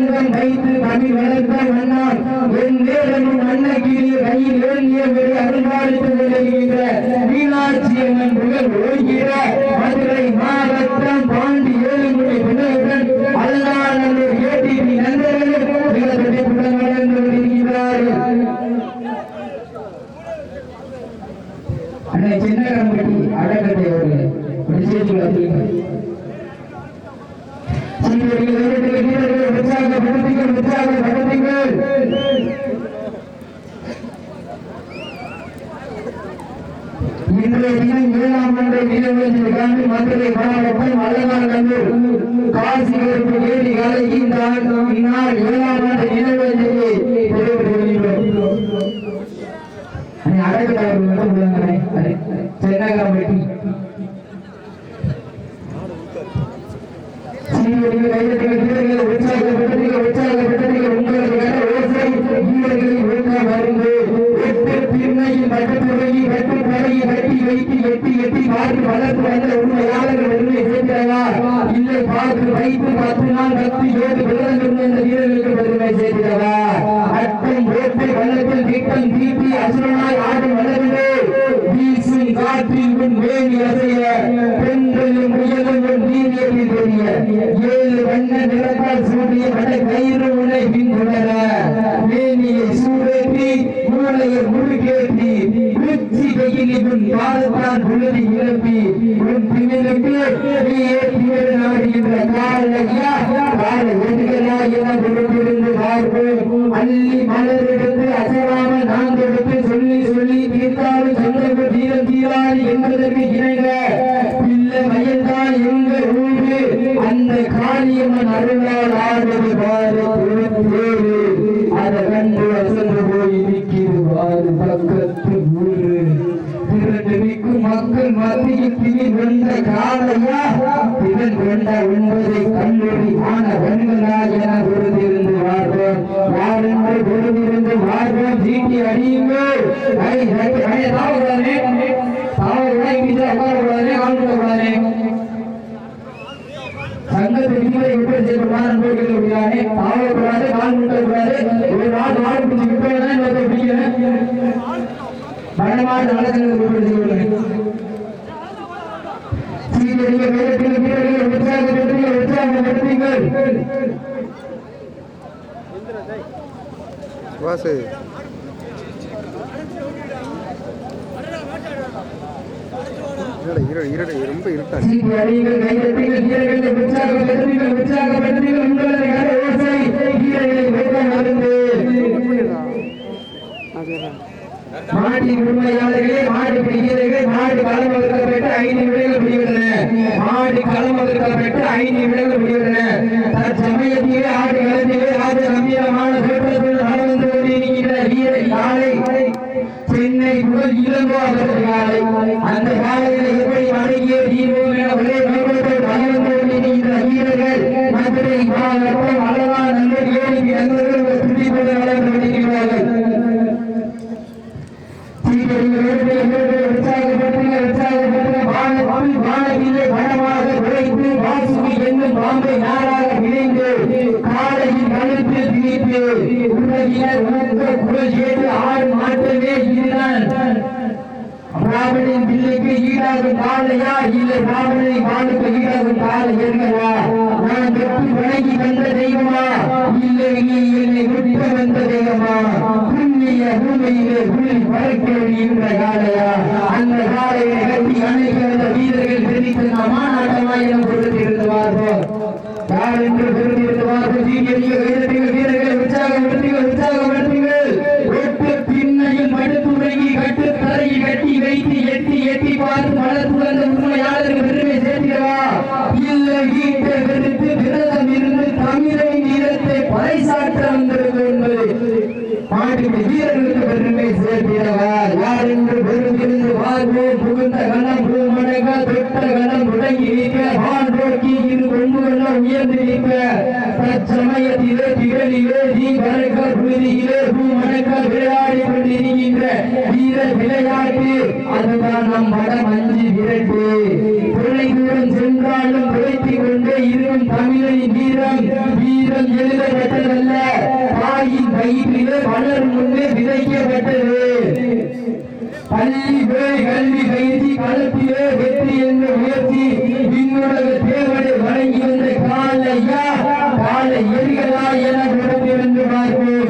என்றால வைத்து தமிழ் வளர்த்த மன்னான் என் நேரமும் அன்னகிரி கையில் ஏந்தியபடி அருள்பாலித்து விளைகின்ற மீனாட்சி அம்மன் புகழ் ஒழுகிற மதுரை மாவட்டம் பாண்டி ஏழுமுறை புகழுடன் அல்லாநல்லூர் ஏடிபி நண்பர்களும் மிகப்பெரிய புகழ் வளர்ந்து வருகிறார்கள். அன்னை சின்னகம்பட்டி அழகத்தை அவர்கள் ஒரு செய்தி வந்தீர்கள் சீனியர்கள் வீரர்கள் வீரர்கள் உற்சாகப்படுத்துங்கள் உற்சாகப்படுத்துங்கள் இன்றைய தினம் ஏழாம் ஆண்டு நிலவேந்திருக்காண்டு மதுரை மாவட்டம் அலங்காநல்லூர் காசி கருப்பு ஏரி கலை இந்த இந்நாள் ஏழாம் ஆண்டு நிலவேந்திரியை நிறைவேற்றுகிறோம் அழகு சென்னகம்பட்டி சீனியர்கள் கைதட்டுங்கள் வீரர்களை உற்சாகப்படுத்துங்கள் உற்சாகப்படுத்துங்கள் உங்களது கர ஓசை வீரர்களின் ஒழுங்கா மருந்து எட்டு பின்னையில் வட்டத்துறையை வட்டு படையை வட்டி வைத்து எட்டி எட்டி பார்த்து உண்மையாளர்கள் உண்மை சேர்க்கிறவா இல்லை பார்த்து வைத்து பத்து நாள் பத்து ஏழு விரதங்கள் இந்த வீரர்களுக்கு பெருமை சேர்க்கிறவா அட்டம் ஓட்டை வள்ளத்தில் திட்டம் தீட்டி அசுரனாய் ஆடும் வளர்ந்து வீசும் காற்றில் உன் அசைய பெண்களும் முயலும் தெரிய ஏழு வண்ண வட கயிறு உன்னை சூடேற்றி மூளையை உச்சி கையில் உன் பாதத்தால் உழுதி இழப்பி உன் பின்னலுக்கு நீ ஏற்றி காலையா கால எதுகளா என கொடுத்திருந்து பார்ப்போம். அள்ளி மலரெடுத்து அசைவாமல் சொல்லி சொல்லி தீர்த்தாலும் தீரம் தீராது என்பதற்கு இணைக. பிள்ளை மயல்தான் ஊரு? அந்த காளியம்மன் அருளால் ஆடுவது பாரு. காலையா திறன் கொண்ட கல்லூரி ஆன என பொறுத்திருந்து வாழ்வோம் யாரென்று பொறுத்திருந்து வாழ்வோம் சீட்டி அடியுங்கள் தாவக்கூடாதே தாவக்கூடாது உட்காரக்கூடாதே விதிகளை தாவக்கூடாது கால் முட்டக்கூடாது ஒரு நாள் பிடிச்சி இன்னொருத்தர் வழக்கங்கள் வீரர்கள் வீரர்கள் வாசு இருட இருட ரொம்ப இருட்டா. உங்களது ஓசை வீரர்களை மாட்டின் உண்மையாளர்களே மாடு பிடிக்கிறீர்கள் மாடு பலம் வகுக்கப்பட்டு ஐந்து நிமிடங்கள் முடிவுள்ளன மாடு களம் வகுக்கப்பட்டு ஐந்து நிமிடங்கள் முடிவுள்ளன தற்சமயத்திலே ஆடு களத்திலே ராஜ கம்பீரமான தோற்றத்தில் நடந்து கொண்டிருக்கின்ற வீர காலை சென்னை முதல் இளங்கோ அவர்கள் காலை அந்த காலையில் எப்படி வணங்கிய தீர்வோம் என ஒரே நோக்கத்தில் வளர்ந்து கொண்டிருக்கின்ற வீரர்கள் மதுரை மாவட்டம் அழகா நல்லூர் ஏழு நண்பர்கள் துடிப்பதை வளர்ந்து கொண்டிருக்கிறார்கள் பிராமணின் பிள்ளைக்கு ஈடாகும் காலையா இல்லை பிராமணனை பாலுக்கு ஈடாகும் என்னவா நான் வெற்றி வணங்கி வந்த தெய்வமா? இல்லை நீ என்னை விட்டு வந்த தெய்வமா? புண்ணிய பூமியிலே புள்ளி காலையா அந்த காலையை கட்டி வந்த வீரர்கள் தெரிவித்த என யார் என்று வீரர்கள் உற்சாகப்படுத்துங்கள் உற்சாகப்படுத்துங்கள் ஒட்டு பின்னையில் மடுத்துறையை கட்டு தரையை கட்டி வைத்து எட்டி எட்டி பார்த்து மலர் துறந்த உண்மையாளருக்கு பெருமை சேர்க்கிறவா இல்லை ஈட்ட வெறுத்து விரதம் இருந்து தமிழை நீரத்தை பறைசாற்ற வந்திருக்கு என்பது மாட்டுக்கு வீரர்களுக்கு பெருமை சேர்க்கிறவா யார் என்று பெருமிருந்து பார்ப்போம் புகுந்த கணம் பூமடங்க தொட்ட கணம் முடங்கி நிற்க வான் நோக்கி இரு கொம்புகள் உயர்ந்து நிற்க தற்சமயத்திலே திகழிலே நீ பறக்க புழுதியிலே விளையாடி கொண்டிருக்கின்ற வீர விளையாட்டு அதுதான் நம் விரட்டு. தொலை தூரம் சென்றாலும் கொண்டே இருக்கும் வீரம் வீரம் எழுதப்பட்டதல்ல. தாயின் வயிற்றிலே முன்னே விதைக்கப்பட்டது. பள்ளி கல்வி பயிற்சி வெற்றி என்ற முயற்சி விண்ணுலக தேவனை வழங்கி வந்த காலையா காலை எரிகளா என பொறுத்திருந்து பார்ப்போம்.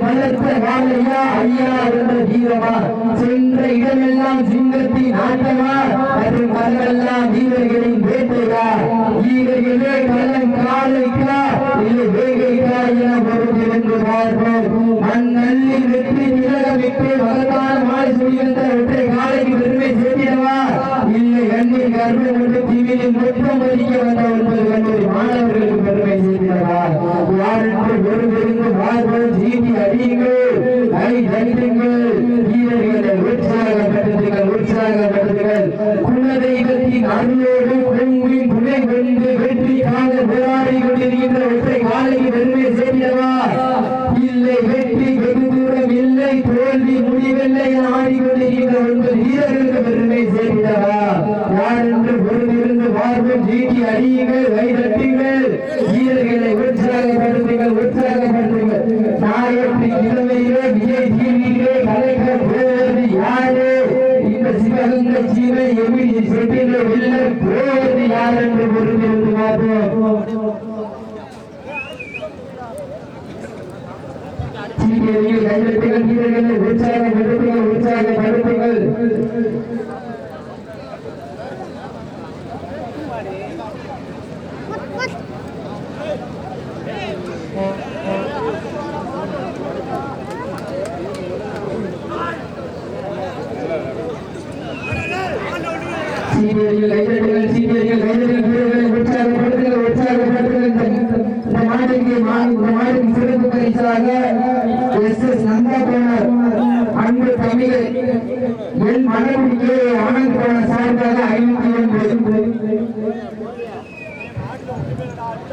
ஐயர் வாழையா ஐயா என்ற வீரமா சென்ற இடமெல்லாம் சிங்கத்தின் ஆட்டமா அது கல்லெல்லாம் வீரர்களின் வேட்டையா? வீரர்களே கள்ளம் காலைக்கா இல்லை வேகைக்கா என பொறுத்திருந்து பார்ப்போம். மண்ணல்லில் வெற்றி திலகமிட்டு மகத்தான மாலை சுழிவந்த காலைக்கு பெருமை சேர்த்திடவா? இல்லை கர்ப்பம் கொண்டு மொத்தம் மதிக்க வந்த ஒன்பது கல்லூரி மாணவர்களுக்கு யாரென்று பொறுத்திருந்து பார்ப்போம் சீட்டி அடியுங்கள். கை தட்டுங்கள் வீரர்களை உற்சாகப்படுத்துங்கள் உற்சாகப்படுத்துங்கள் குலதெய்வத்தின் அருளோடு பொங்கின் துணை கொண்டு வெற்றிக்காக போராடி கொண்டிருக்கின்ற ஒற்றை காலைக்கு பெருமை சேர்த்திடவா இல்லை வெற்றி வெகு தூரம் இல்லை தோல்வி முடிவில்லை என ஆடிக்கொண்டிருக்கின்ற ஒன்பது வீரர்களுக்கு பெருமை சேர்த்திடவா யார் என்று பொறுத்திருந்து பார்ப்போம் சீட்டி அடியுங்கள் கை தட்டுங்கள் வீரர்களை உற்சாகப்படுத்துங்கள் உற்சாகப்படுத்துங்கள் நாயற்றி கிழமையிலே விஜய் டிவியிலே கலைஞர் போவது யாரு இந்த சிவகங்கை சீமை எமிடி செட்டிலே வெல்ல போவது யார் என்று பொறுத்திருந்து பார்ப்போம் சீக்கிரம் கைதட்டுங்கள் வீரர்களை உற்சாகப்படுத்துங்கள் உற்சாக சீனியர்கள் கைதட்டுங்கள் சீனியர்கள் கைதட்டுங்கள் வீரர்களை உற்சாகப்படுத்துங்கள் உற்சாகப்படுத்துங்கள் இந்த- இந்த நாட்டுக்கு மா- இந்த நாட்டுக்கு சிறப்பு பரிசாக எஸ் எஸ் நந்தா போனார் அன்பு தமிழர் என் மனைவிக்கு ஆனந்த் போன சார்பாக ஐநூத்தி ஒன்பது சீனியர்கள் கைதட்டுங்கள் வீரர்களை உற்சாகப்படுத்துங்கள் உங்களது கதை விவசாய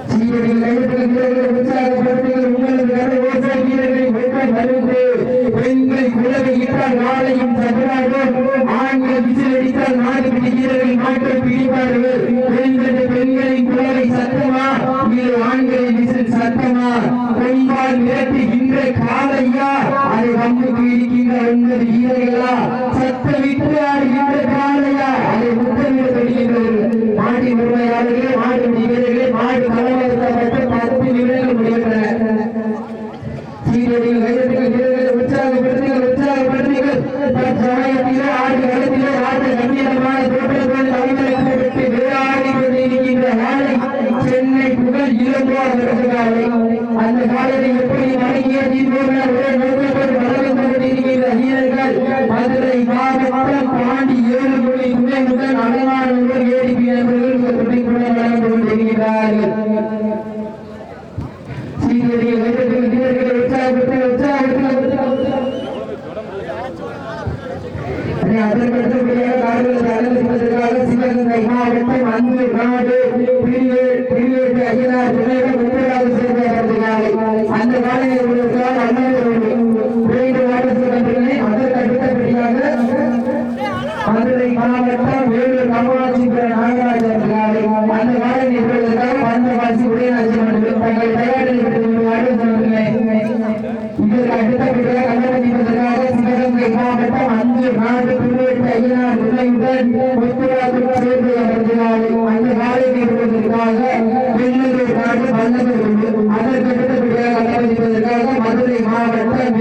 வீரர்களை வெற்றி வருது சார்பாக ஐநூத்தி இட்டால் நாளையும் சதுராடும் ஆண்கள் விசில் அடித்தால் நாடு பிடிக்கிறவர்கள் நாட்டை பிடிப்பார்கள். பெண்கள் பெண்களின் சத்தமா? விசில் சத்தமா? பெண்பால் காலையா என்பது வீரர்களா சத்தமிட்டு ஆடுகின்ற காலையா அதை முத்தமிட பெறுகின்றவர்கள். மாடி உரிமையாளர்களே மாடு வீரர்களே மாடு களமறுத்தப்பட்டு அஞ்சு நாடு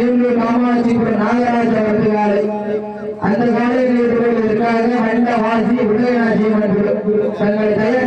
திருவள்ளூர் காமாட்சிபுரம் நாகராஜ வெற்றியாலை அந்த காலையில் இருப்பதற்காக அண்ட வாசி விடயராஜி தயார்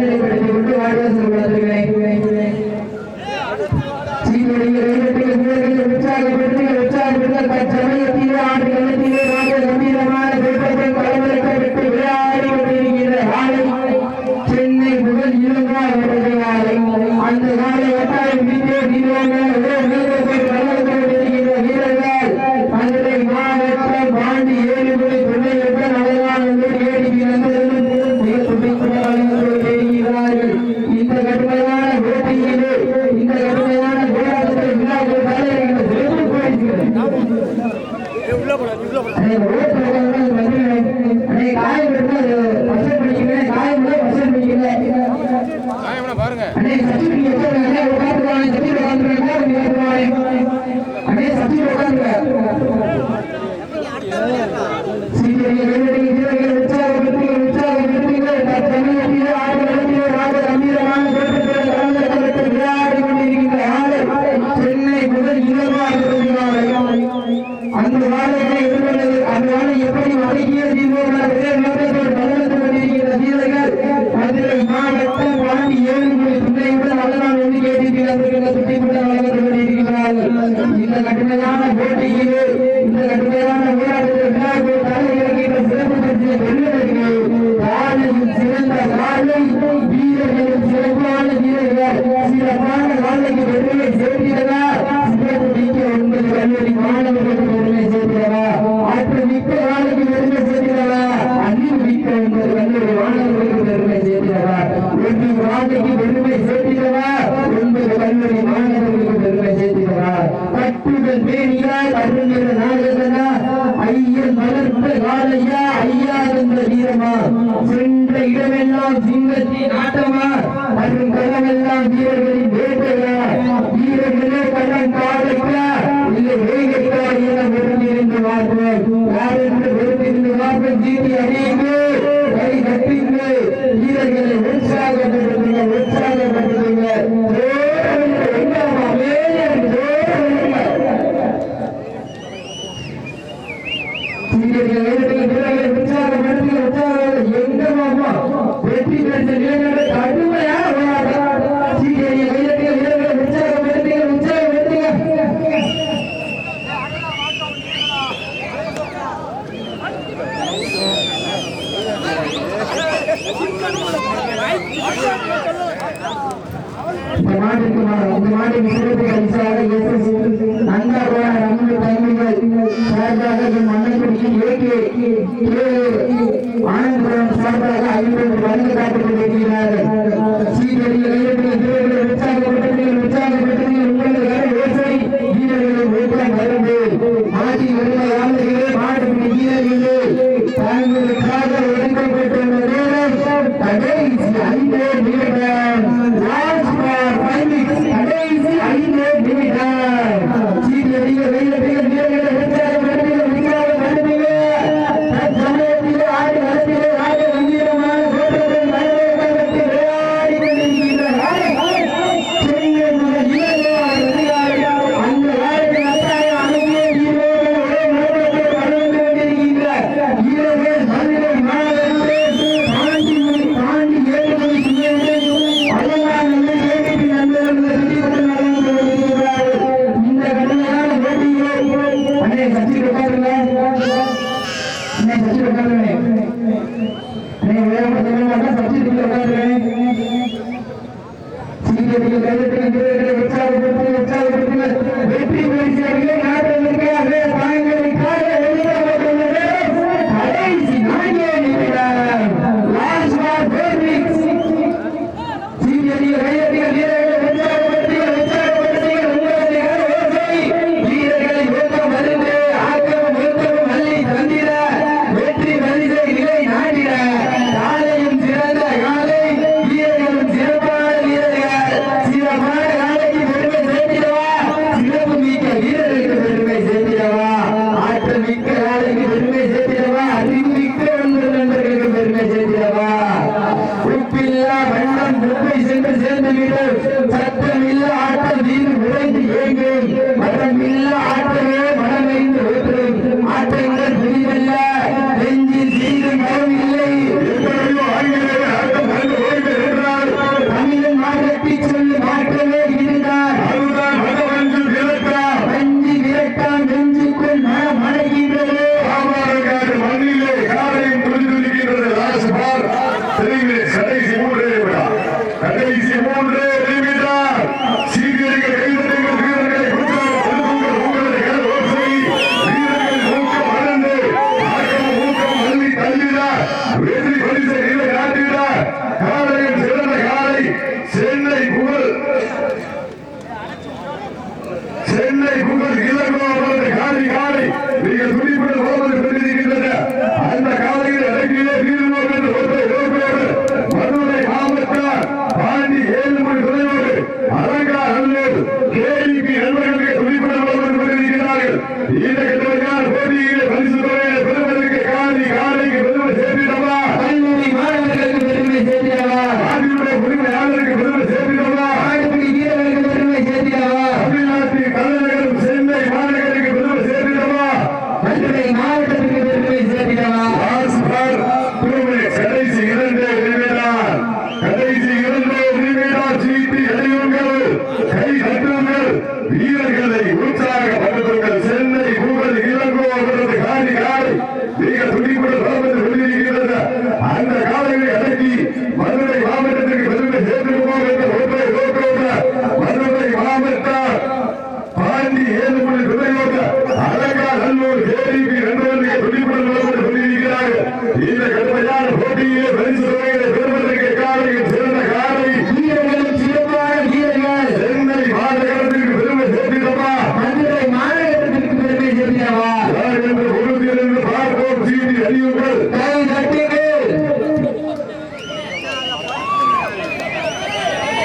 நாளைக்கு பெருமை சேர்க்கிறதா? சிங்கக்குடிக்கு உங்கள் கல்லூரி மாணவர்களுக்கு பெருமை சேர்க்கிறதா? ஆற்று மிக்க நாளைக்கு பெருமை சேர்க்கிறதா? அன்னில் மிக்க உங்கள் கல்லூரி மாணவர்களுக்கு பெருமை சேர்க்கிறதா? உங்கள் நாளைக்கு பெருமை சேர்க்கிறதா? உங்கள் கல்லூரி மாணவர்களுக்கு பெருமை வீரமா? சென்ற இடமெல்லாம் சிங்கத்தின் ஆட்டமா? அருங்கலமெல்லாம் வீரர்கள் என்று இந்த நாட்டை தீர்வு இந்த மாட்டுக்கு இந்த மாட்டுக்கு சிறப்பு பரிசாக எஸ் எஸ் நந்தாபுரா ரம்ய பயணிகள் சார்பாக என் அன்னைக்குடிக்கு ஏகே ஆனந்தபுரம் சார்பாக ஐம்பது வழங்கி காத்துக் கொண்டிருக்கிறார்கள். சீக்கிரம் पच्चीस रुपये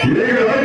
நீங்கள்